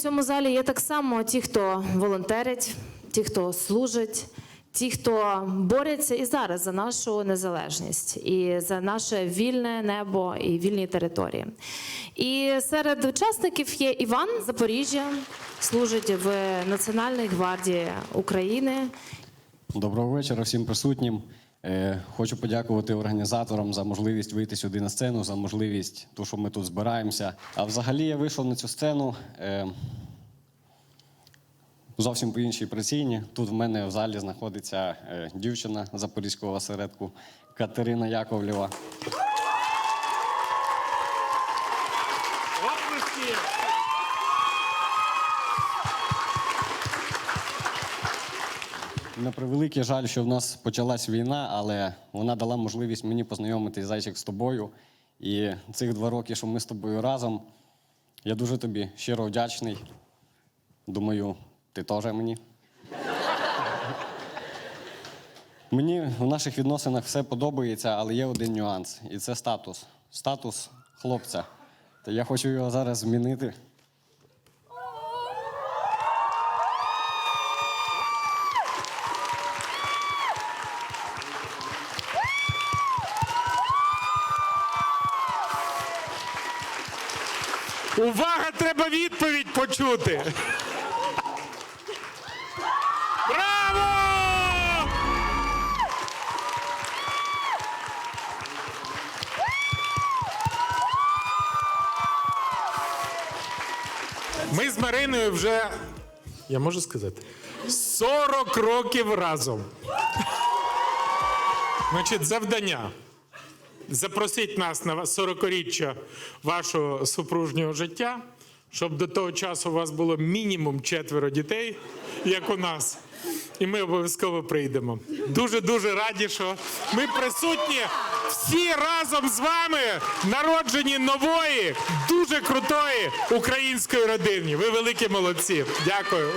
Цьому залі є так само ті, хто волонтерить, ті, хто служить, ті, хто борються і зараз за нашу незалежність, і за наше вільне небо і вільні території. І серед учасників є Іван Запоріжжя, служить в Національній гвардії України. Доброго вечора всім присутнім. Е, Хочу подякувати організаторам за можливість вийти сюди на сцену, за можливість, ту, що ми тут збираємося. А взагалі я вийшов на цю сцену е, зовсім по іншій причині. Тут в мене в залі знаходиться е, дівчина Запорізького осередку Катерина Яковлєва. Оплески! На превеликий жаль, що в нас почалась війна, але вона дала можливість мені познайомитись зайчик з тобою. І цих два роки, що ми з тобою разом, я дуже тобі щиро вдячний. Думаю, ти теж мені. Мені в наших відносинах все подобається, але є один нюанс, і це статус. Статус хлопця. Та я хочу його зараз змінити. Увага, треба відповідь почути. Браво! Ми з Мариною вже, я можу сказати, 40 років разом. Значить, завдання. Запросіть нас на 40-річчя вашого супружнього життя, щоб до того часу у вас було мінімум четверо дітей, як у нас. І ми обов'язково прийдемо. Дуже дуже раді, що ми присутні всі разом з вами, народжені нової, дуже крутої української родини. Ви великі молодці. Дякую.